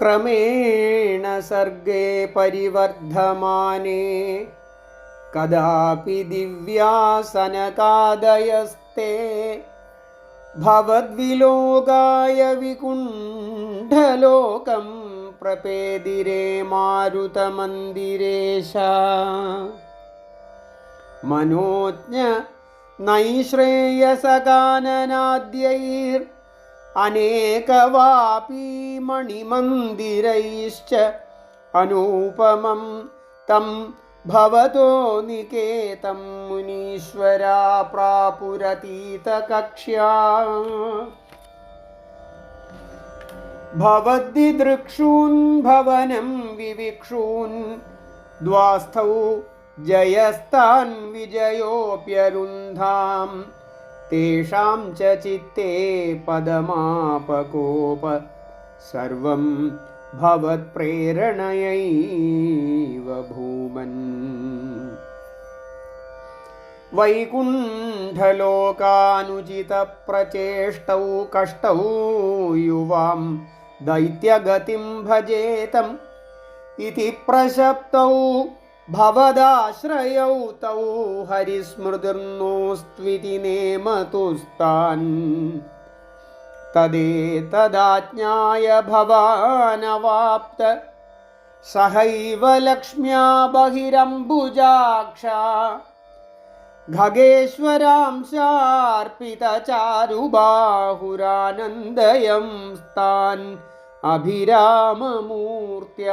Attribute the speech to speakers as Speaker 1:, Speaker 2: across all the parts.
Speaker 1: क्रमेण सर्गे परिवर्धमाने कदापि दिव्यासनकादयस्ते भवद्विलोकाय विकुण्ठलोकं प्रपेदिरे मारुतमन्दिरेश मनोज्ञ नैश्रेयसकाननाद्यैर् अनेकवापी मणिमन्दिरैश्च अनूपमं तं भवतो निकेतं मुनीश्वरा प्रापुरतीतकक्ष्या भवद्दिदृक्षून् भवनं विविक्षून् द्वास्थौ जयस्तान् विजयोऽप्यरुन्धाम् तेषां च चित्ते पदमापकोप सर्वं भवत्प्रेरणयैव भूमन्। वैकुण्ठलोकानुचितप्रचेष्टौ कष्टौ युवां दैत्यगतिं भजेतम् इति प्रशप्तौ ഭവദാശ്രയൗ തൗ ഹരിസ്മൃതിർന്നോസ്ത്വിതി നേമതുസ്താൻ. തദേതദാജ്ഞായ ഭവാനവാപ്ത സഹൈവ ലക്ഷ്മ്യാ ബഹിരംബുജാക്ഷ. ഖഗേശ്വരാം ശാർപ്പിതചാരുബാഹുരാനന്ദയം താൻ അഭിരാമമൂർത്യ.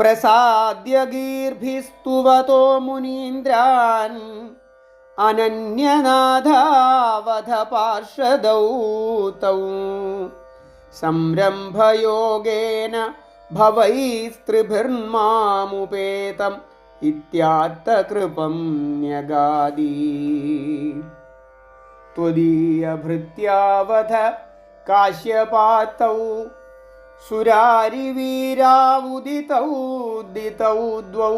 Speaker 1: प्रसाद्य गीर्भिस्तुवतो मुनीन्द्रान् अनन्यनाथावध पार्षदौ तौ संरम्भयोगेन भवैस्त्रिभिर्मामुपेतम् इत्यात्तकृपं न्यगादी त्वदीयभृत्यावध काश्यपातौ सुरारिवीरावुदितौ उदितौ द्वौ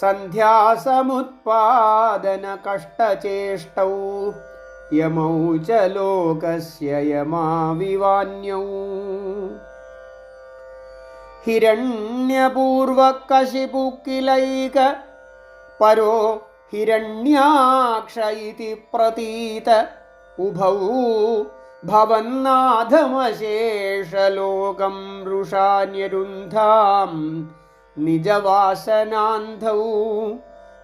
Speaker 1: सन्ध्यासमुत्पादनकष्टचेष्टौ यमौ च लोकस्य यमाविवान्यौ हिरण्यपूर्वकशिपुकिलैक परो हिरण्याक्ष इति प्रतीत उभौ ഭവന്നാഥമശേഷലോകം വൃഷാന്യരുന്ധാം നിജവാസനാന്ധൗ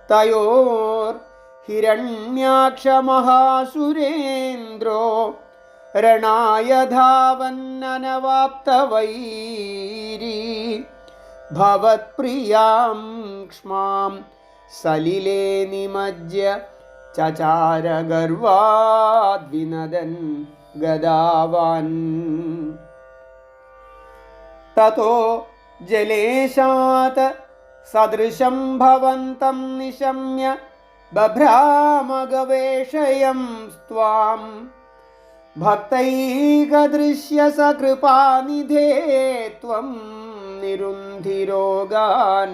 Speaker 1: തയോർ ഹിരണ്യാക്ഷമഹാസുരേന്ദ്രോ രണായ ധാവന്നനവാപ്തവൈരി ഭവത്പ്രിയാം ക്ഷ്മാം സലിലേ നിമജ്യ ചചാരഗർവാദ്വിനദൻ ഗദാവാൻ. തതോ ജലേശാത് സദൃശം ഭവന്തം നിശമ്യ ബഭ്രാമഗവേഷയം സ്വാം ഭക്തൈകദൃശ്യ സകൃപാനിധേ ത്വം നിരുന്ധി രോഗാൻ